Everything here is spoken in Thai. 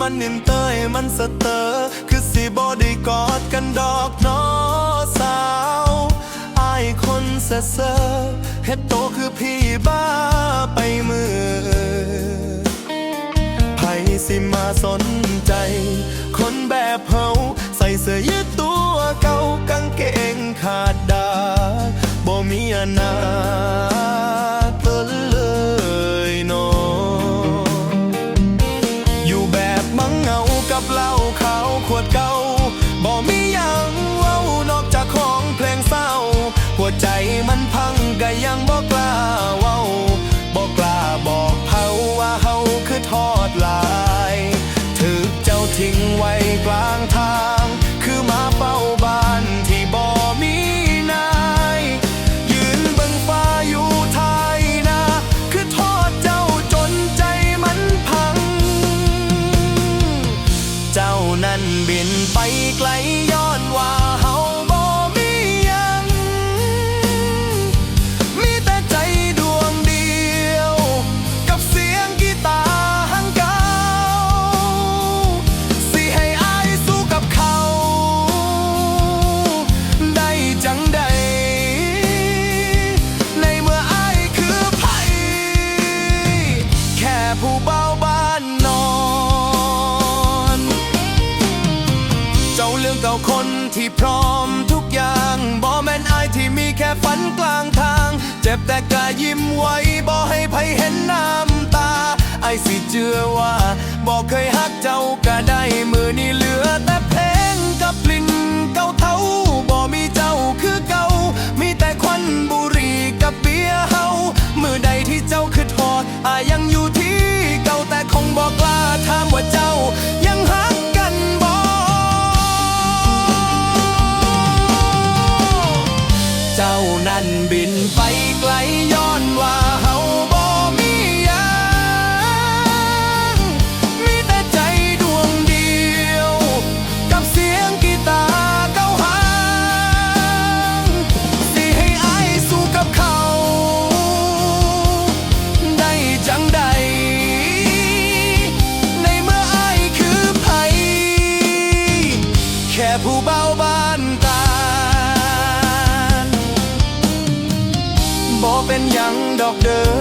มันนิ่มเตยมันสเตอร์คือสิบอได้กอดกันดอกน้อสาวอายคนเซ่อเซ่อเฮ็ดโตคือพี่บ้าไปมือไผสิมาสนใจ คนแบบเฮาใส่เสื้อยืดตัวเก่ากางเกงขาดดาบ่มีอนา มันพังก็ยังบ่กกล้าเว้าบ่กกล้าบอกเฮาว่าเฮาคือทอดลายถึกเจ้าทิ้งไว้กลางทาง คือมาเฝ้าบ้านที่บ่มีนายยืนบังฟ้าอยู่ท้ายนาคือทอดเจ้าจนใจมันพัง เจ้านั้นบินไปไกลย้อนว่าเฮา เราคนที่พร้อมทุกอย่างบอแม่นอายที่มีแค่ฝันกลางทาง เจ็บแต่กายิ้มไว้บอให้ไผเห็นน้ำตาไอสิเจือว่าบอกเคยฮักเจ้าก็ได้มือนี้ เจ้านั้นบินไปไกลย้อนว่าเฮาบ่มียังมีแต่ใจดวงเดียว กับเสียงกีตาร์เก่าหางสิให้อายสู้กับเขา ได้จังใด ในเมื่ออายคือไผแค่ผู้เบาบา ยังดอกเดิม